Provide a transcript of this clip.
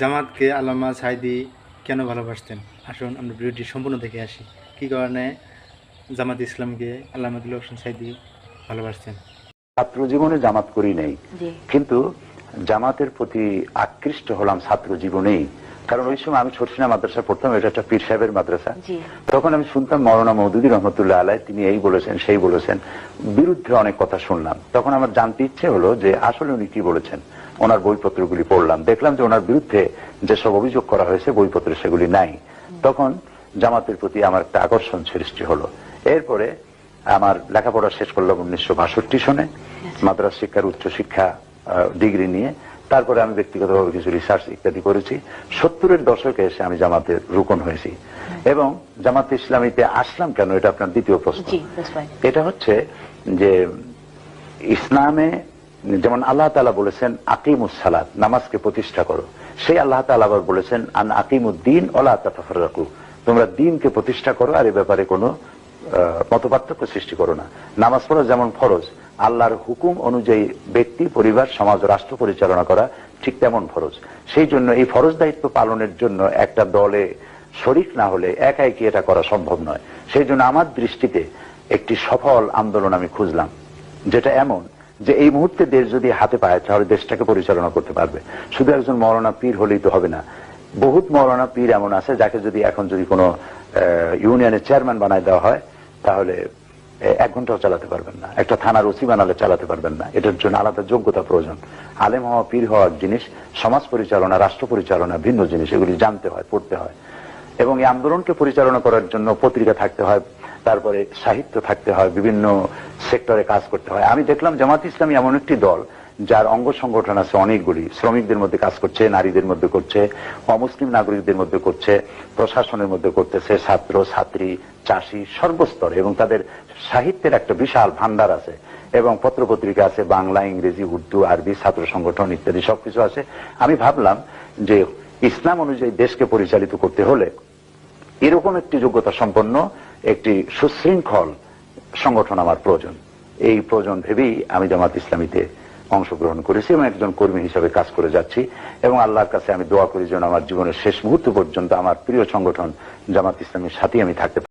জামাতকে আল্লামা সাইদি কেন ভালোবাসতেন? আসুন আমরা ভিডিওটি সম্পূর্ণ দেখে আসি। কী কারণে জামাত ইসলামকে আল্লামা দিল হোসেন সাইদি ভালোবাসতেন? ছাত্র জীবনে জামাত করি নেই। কিন্তু জামাতের প্রতি আকৃষ্ট হলাম ছাত্র জীবনেই। কারণ ওই সময় আমি ছোটসিনা মাদ্রাসা পড়তাম এটা একটা পীর সাহেবের মাদ্রাসা। তখন আমি শুনতাম মৌলানা মৌদুদি রহমতুল্লাহ আলাই তিনি এই বলেছেন সেই বলেছেন। বিরুদ্ধে অনেক কথা শুনলাম। তখন আমার জানতে ইচ্ছে হলো যে আসলে উনি কি বলেছেন। ওনার বইপত্রগুলি পড়লাম। দেখলাম যে ওনার বিরুদ্ধে যেসব অভিযোগ করা হয়েছে বইপত্রে সেগুলি নাই। তখন জামাতের প্রতি আমার একটা আকর্ষণ সৃষ্টি হলো। এরপরে আমার লেখাপড়া শেষ করলাম উনিশশো বাষট্টি সনে মাদ্রাস শিক্ষার উচ্চ শিক্ষা ডিগ্রি নিয়ে। তারপরে আমি ব্যক্তিগতভাবে কিছু রিসার্চ ইত্যাদি করেছি। সত্তরের দশকে এসে আমি জামাতের রুকন হয়েছি। এবং জামাতে ইসলামীতে আসলাম কেন? এটা আপনার দ্বিতীয় প্রশ্ন. এটা হচ্ছে যে ইসলামে যেমন আল্লাহ তালা বলেছেন, আকিমুস সালাত, নামাজকে প্রতিষ্ঠা করো। সেই আল্লাহ তালা আবার বলেছেন, আন আকিমুদ্দিন ওলা তাফাররাকু তোমরা দিনকে প্রতিষ্ঠা করো আর এ ব্যাপারে কোনো মতপার্থক্য সৃষ্টি করো না। নামাজ পড়া যেমন ফরজ, আল্লাহর হুকুম অনুযায়ী ব্যক্তি, পরিবার, সমাজ, রাষ্ট্র পরিচালনা করা ঠিক তেমন ফরজ। সেই জন্য এই ফরজ দায়িত্ব পালনের জন্য একটা দলে শরিক না হলে একাই কি এটা করা সম্ভব নয়। সেই জন্য আমার দৃষ্টিতে একটি সফল আন্দোলন আমি খুঁজলাম, যেটা এমন যে এই মুহূর্তে দেশ যদি হাতে পায়, তাহলে দেশটাকে পরিচালনা করতে পারবে। শুধু একজন মৌলানা পীর হলেই তো হবে না। বহুত মৌলানা পীর এমন আছে, যাকে যদি এখন যদি কোনো ইউনিয়নের চেয়ারম্যান বানায় দেওয়া হয়, তাহলে এক ঘন্টাও চালাতে পারবেন না। একটা থানার ওসি বানালে চালাতে পারবেন না। এটার জন্য আলাদা যোগ্যতা প্রয়োজন। আলেম হওয়া, পীর হওয়ার জিনিস, সমাজ পরিচালনা, রাষ্ট্র পরিচালনা, ভিন্ন জিনিস, এগুলি জানতে হয়, পড়তে হয়। এবং এই আন্দোলনকে পরিচালনা করার জন্য পত্রিকা থাকতে হয় তারপরে সাহিত্য থাকতে হয়, বিভিন্ন সেক্টরে কাজ করতে হয়। আমি দেখলাম জামাত ইসলামী এমন একটি দল, যার অঙ্গ সংগঠন আছে অনেকগুলি। শ্রমিকদের মধ্যে কাজ করছে, নারীদের মধ্যে করছে, অমুসলিম নাগরিকদের মধ্যে করছে, প্রশাসনের মধ্যে করতেছে, ছাত্র, ছাত্রী, চাষি, সর্বস্তরে। এবং তাদের সাহিত্যের একটা বিশাল ভান্ডার আছে। এবং পত্রপত্রিকা আছে, বাংলা, ইংরেজি, উর্দু, আরবি, ছাত্র সংগঠন ইত্যাদি সবকিছু আছে। আমি ভাবলাম যে ইসলাম অনুযায়ী দেশকে পরিচালিত করতে হলে এরকম একটি যোগ্যতা সম্পন্ন একটি সুশৃঙ্খল সংগঠন আমার প্রয়োজন এই প্রয়োজন ভেবেই আমি জামাত ইসলামীতে অংশগ্রহণ করেছি এবং একজন কর্মী হিসেবে কাজ করে যাচ্ছি এবং আল্লাহর কাছে আমি দোয়া করি যেন আমার জীবনের শেষ মুহূর্ত পর্যন্ত আমার প্রিয় সংগঠন জামাত ইসলামীর সাথেই আমি থাকতে।